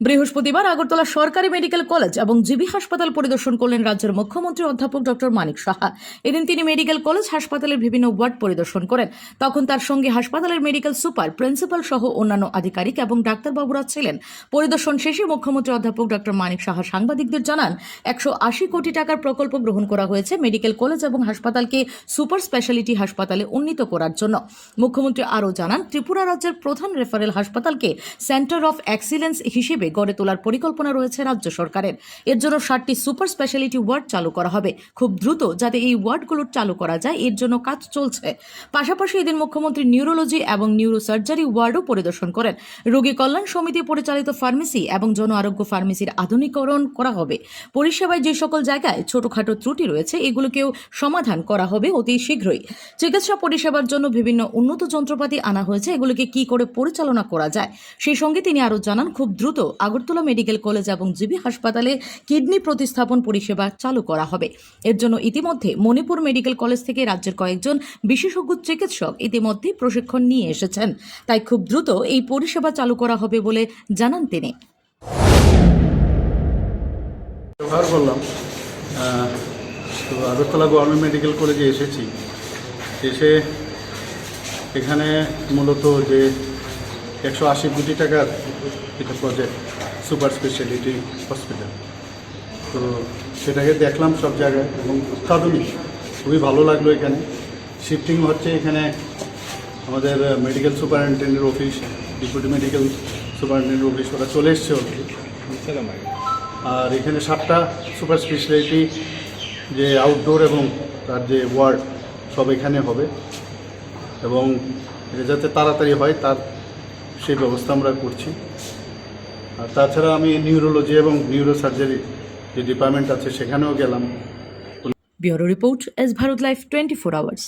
বৃহস্পতিবার আগরতলা সরকারি medical college এবং জিবি হাসপাতাল পরিদর্শন করলেন রাজ্যের মুখ্যমন্ত্রী অধ্যাপক ডক্টর মানিক সাহা। এদিন তিনি মেডিকেল কলেজ, হাসপাতালের বিভিন্ন ওয়ার্ড পরিদর্শন করেন। তখন তার সঙ্গে হাসপাতালের মেডিকেল সুপার, প্রিন্সিপাল সহ অন্যান্য আধিকারিক এবং ডাক্তারবাবুরা ছিলেন। পরিদর্শন শেষে মুখ্যমন্ত্রী অধ্যাপক ডক্টর মানিক সাহা সাংবাদিকদের জানান, একশো আশি কোটি টাকার প্রকল্প গ্রহণ করা হয়েছে মেডিকেল কলেজ এবং হাসপাতালকে সুপার স্পেশালিটি হাসপাতালে উন্নীত করার জন্য। মুখ্যমন্ত্রী আরও জানান, ত্রিপুরা রাজ্যের প্রধান রেফারেল হাসপাতালকে সেন্টার অফ এক্সিলেন্স হিসেবে গড়ে তোলার পরিকল্পনা রয়েছে রাজ্য সরকারের। এর জন্য ষাটটি সুপার স্পেশালিটি ওয়ার্ড চালু করা হবে। খুব দ্রুত যাতে এই ওয়ার্ডগুলো চালু করা যায়, এর জন্য কাজ চলছে। পাশাপাশি এদিন মুখ্যমন্ত্রী নিউরোলজি এবং নিউরোসার্জারি ওয়ার্ডও পরিদর্শন করেন। রোগী কল্যাণ সমিতি পরিচালিত ফার্মেসি এবং জন আরোগ্য ফার্মেসির আধুনিকরণ করা হবে। পরিষেবায় যে সকল জায়গায় ছোটখাটো ত্রুটি রয়েছে, এগুলোকেও সমাধান করা হবে অতি শীঘ্রই। চিকিৎসা পরিষেবার জন্য বিভিন্ন উন্নত যন্ত্রপাতি আনা হয়েছে, এগুলোকে কি করে পরিচালনা করা যায়, সেই সঙ্গে তিনি আরও জানান, খুব দ্রুত আগরতলা মেডিকেল কলেজ এবং জিবি হাসপাতালে কিডনি প্রতিস্থাপন পরিষেবা চালু করা হবে। এর জন্য ইতিমধ্যে মণিপুর মেডিকেল কলেজ থেকে রাজ্যের কয়েকজন বিশেষজ্ঞ চিকিৎসক ইতিমধ্যে প্রশিক্ষণ নিয়ে এসেছেন। তাই খুব দ্রুত এই পরিষেবা চালু করা হবে বলে জানান তিনি। তো আগরতলা গভর্নমেন্ট মেডিকেল কলেজে এসেছি। এসে এখানে মূলত যে একশো আশি কোটি টাকার এটা প্রজেক্ট সুপার স্পেশালিটি হসপিটাল তো সেটাকে দেখলাম সব জায়গায় এবং অত্যাধুনিক, খুবই ভালো লাগল এখানে। শিফটিং হচ্ছে এখানে আমাদের medical superintendent office deputy medical superintendent office ওরা চলে এসছে আর এখানে সাতটা সুপার স্পেশালিটি যে আউটডোর এবং তার যে ওয়ার্ড সব এখানে হবে। এবং এটা যাতে তাড়াতাড়ি হয়, তার সেই ব্যবস্থা আমরা করছি। আর তাছাড়া আমি নিউরোলজি এবং নিউরোসার্জারি যে ডিপার্টমেন্ট আছে সেখানেও গেলাম। Bureau report S Bharat life twenty four hours.